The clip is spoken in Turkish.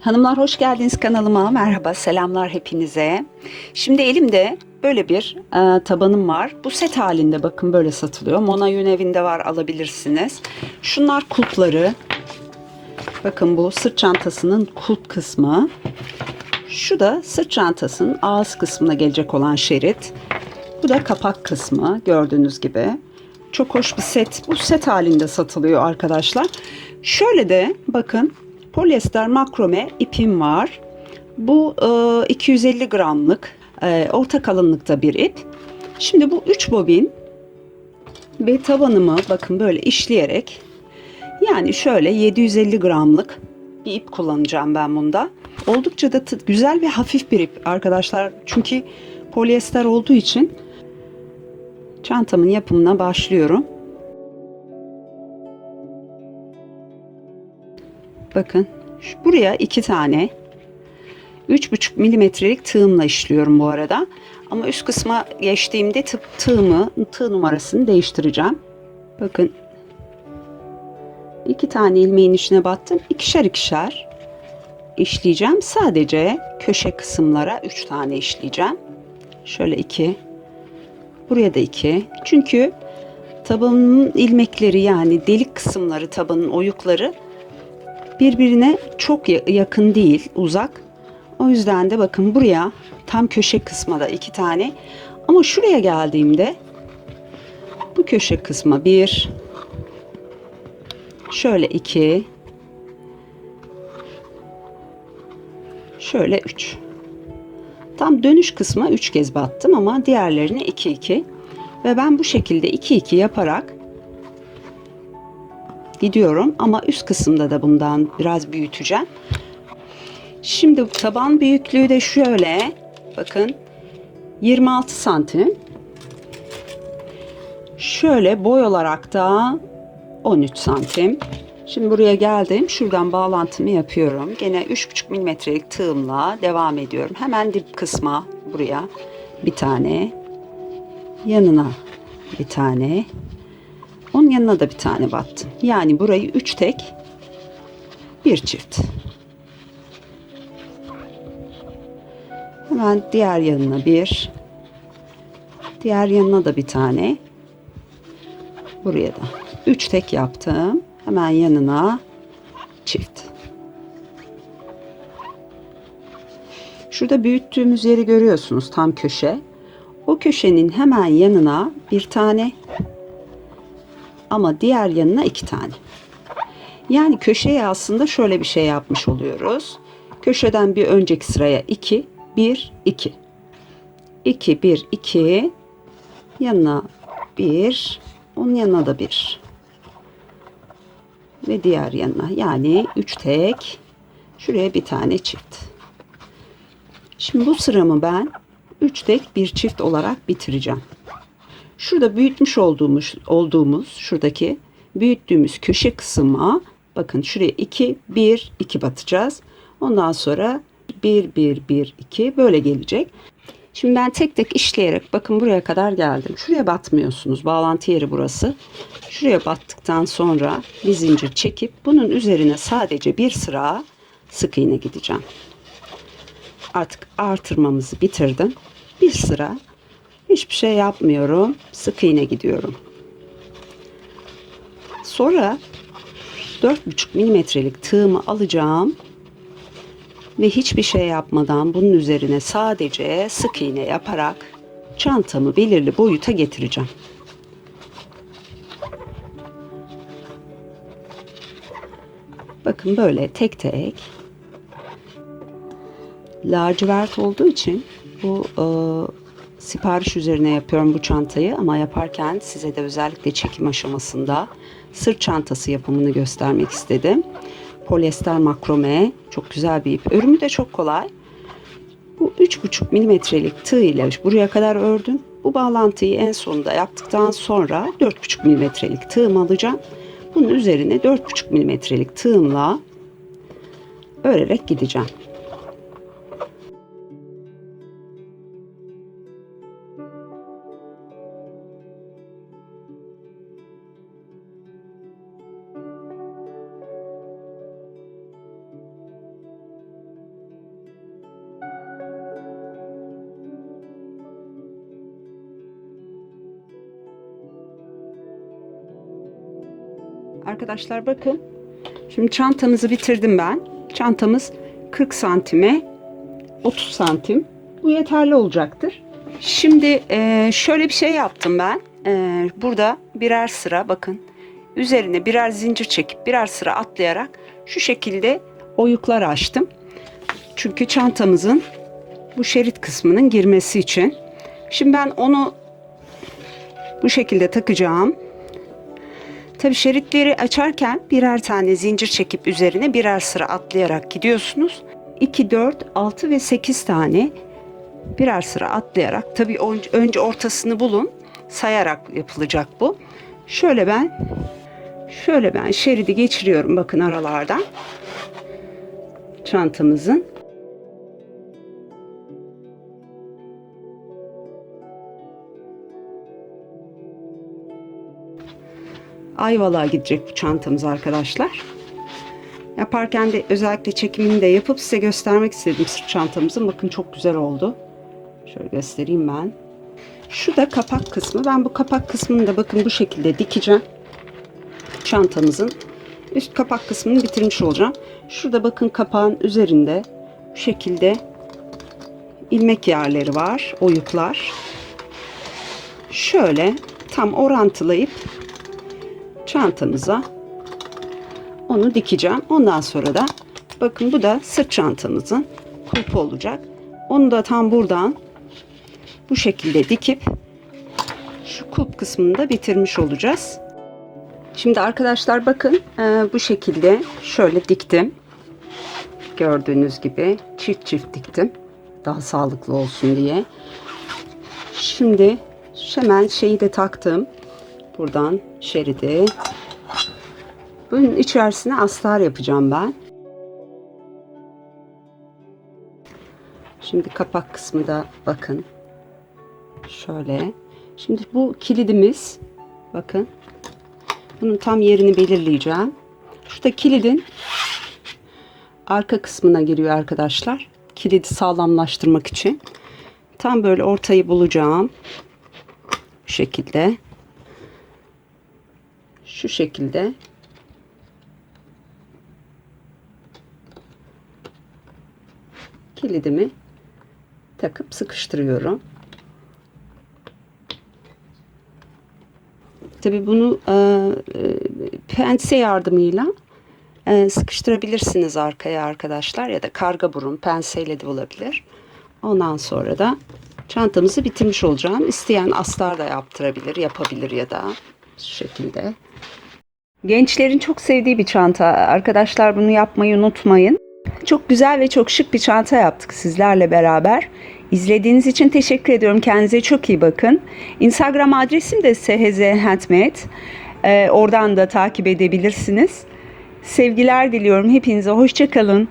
Hanımlar hoş geldiniz kanalıma. Merhaba, selamlar hepinize. Şimdi elimde böyle bir e, tabanım var. Bu set halinde bakın böyle satılıyor. Mona Yün evinde var alabilirsiniz. Şunlar kulpları. Bakın bu sırt çantasının kulp kısmı. Şu da sırt çantasının ağız kısmına gelecek olan şerit. Bu da kapak kısmı gördüğünüz gibi. Çok hoş bir set. Bu set halinde satılıyor arkadaşlar. Şöyle de bakın polyester makrome ipim var. Bu e, 250 gramlık e, orta kalınlıkta bir ip. Şimdi bu 3 bobin ve tabanımı bakın böyle işleyerek yani şöyle 750 gramlık bir ip kullanacağım ben bunda. Oldukça da güzel ve hafif bir ip arkadaşlar. Çünkü polyester olduğu için çantamın yapımına başlıyorum. Bakın şu- buraya iki tane 3,5 milimetrelik tığımla işliyorum bu arada. Ama üst kısma geçtiğimde tı- tığımı, tığ numarasını değiştireceğim. Bakın iki tane ilmeğin içine battım. ikişer ikişer işleyeceğim. Sadece köşe kısımlara üç tane işleyeceğim. Şöyle iki. Buraya da iki. Çünkü tabanın ilmekleri yani delik kısımları, tabanın oyukları birbirine çok ya- yakın değil, uzak. O yüzden de bakın buraya tam köşe kısma da iki tane. Ama şuraya geldiğimde bu köşe kısma bir, şöyle iki, şöyle üç. Tam dönüş kısma üç kez battım ama diğerlerine iki iki. Ve ben bu şekilde iki iki yaparak gidiyorum ama üst kısımda da bundan biraz büyüteceğim. Şimdi taban büyüklüğü de şöyle bakın 26 santim. Şöyle boy olarak da 13 santim. Şimdi buraya geldim. Şuradan bağlantımı yapıyorum. Gene 3,5 milimetrelik tığımla devam ediyorum. Hemen dip kısma buraya bir tane. Yanına bir tane. Onun yanına da bir tane battım. Yani burayı 3 tek bir çift. Hemen diğer yanına bir. Diğer yanına da bir tane. Buraya da. Üç tek yaptım. Hemen yanına çift. Şurada büyüttüğümüz yeri görüyorsunuz tam köşe. O köşenin hemen yanına bir tane ama diğer yanına iki tane. Yani köşeye aslında şöyle bir şey yapmış oluyoruz. Köşeden bir önceki sıraya 2, 1, 2. 2, 1, 2. Yanına 1, onun yanına da 1. Ve diğer yanına yani 3 tek. Şuraya bir tane çift. Şimdi bu sıramı ben 3 tek bir çift olarak bitireceğim. Şurada büyütmüş olduğumuz olduğumuz şuradaki büyüttüğümüz köşe kısma bakın şuraya 2 1 2 batacağız. Ondan sonra 1 1 1 2 böyle gelecek. Şimdi ben tek tek işleyerek bakın buraya kadar geldim. Şuraya batmıyorsunuz. Bağlantı yeri burası. Şuraya battıktan sonra bir zincir çekip bunun üzerine sadece bir sıra sık iğne gideceğim. Artık artırmamızı bitirdim. Bir sıra Hiçbir şey yapmıyorum. Sık iğne gidiyorum. Sonra 4,5 milimetrelik tığımı alacağım ve hiçbir şey yapmadan bunun üzerine sadece sık iğne yaparak çantamı belirli boyuta getireceğim. Bakın böyle tek tek lacivert olduğu için bu e, sipariş üzerine yapıyorum bu çantayı ama yaparken size de özellikle çekim aşamasında sırt çantası yapımını göstermek istedim. Polyester makrome çok güzel bir ip. Örümü de çok kolay. Bu 3,5 milimetrelik tığ ile buraya kadar ördüm. Bu bağlantıyı en sonunda yaptıktan sonra 4,5 milimetrelik tığım alacağım. Bunun üzerine 4,5 milimetrelik tığımla örerek gideceğim. Arkadaşlar bakın. Şimdi çantamızı bitirdim ben. Çantamız 40 santime 30 santim. Bu yeterli olacaktır. Şimdi e, şöyle bir şey yaptım ben. E, burada birer sıra bakın. Üzerine birer zincir çekip birer sıra atlayarak şu şekilde oyuklar açtım. Çünkü çantamızın bu şerit kısmının girmesi için. Şimdi ben onu bu şekilde takacağım. Tabi şeritleri açarken birer tane zincir çekip üzerine birer sıra atlayarak gidiyorsunuz. 2, 4, 6 ve 8 tane birer sıra atlayarak tabi önce ortasını bulun sayarak yapılacak bu. Şöyle ben şöyle ben şeridi geçiriyorum bakın aralardan çantamızın. Ayvalık'a gidecek bu çantamız arkadaşlar. Yaparken de özellikle çekimini de yapıp size göstermek istedim sırt çantamızın. Bakın çok güzel oldu. Şöyle göstereyim ben. Şu da kapak kısmı. Ben bu kapak kısmını da bakın bu şekilde dikeceğim. Çantamızın üst kapak kısmını bitirmiş olacağım. Şurada bakın kapağın üzerinde bu şekilde ilmek yerleri var. Oyuklar. Şöyle tam orantılayıp çantamıza onu dikeceğim. Ondan sonra da bakın bu da sırt çantamızın kulpu olacak. Onu da tam buradan bu şekilde dikip şu kulp kısmını da bitirmiş olacağız. Şimdi arkadaşlar bakın e, bu şekilde şöyle diktim. Gördüğünüz gibi çift çift diktim. Daha sağlıklı olsun diye. Şimdi hemen şeyi de taktım. Buradan şeridi. Bunun içerisine astar yapacağım ben. Şimdi kapak kısmı da bakın. Şöyle. Şimdi bu kilidimiz bakın. Bunun tam yerini belirleyeceğim. Şurada kilidin arka kısmına giriyor arkadaşlar. Kilidi sağlamlaştırmak için. Tam böyle ortayı bulacağım. Bu şekilde. Şu şekilde. Kilidimi takıp sıkıştırıyorum. Tabi bunu e, e, pense yardımıyla e, sıkıştırabilirsiniz arkaya arkadaşlar ya da karga burun penseyle de olabilir. Ondan sonra da çantamızı bitirmiş olacağım. İsteyen astar da yaptırabilir, yapabilir ya da şu şekilde. Gençlerin çok sevdiği bir çanta. Arkadaşlar bunu yapmayı unutmayın. Çok güzel ve çok şık bir çanta yaptık sizlerle beraber. İzlediğiniz için teşekkür ediyorum. Kendinize çok iyi bakın. Instagram adresim de SHZ Handmade. Ee, oradan da takip edebilirsiniz. Sevgiler diliyorum hepinize. Hoşçakalın.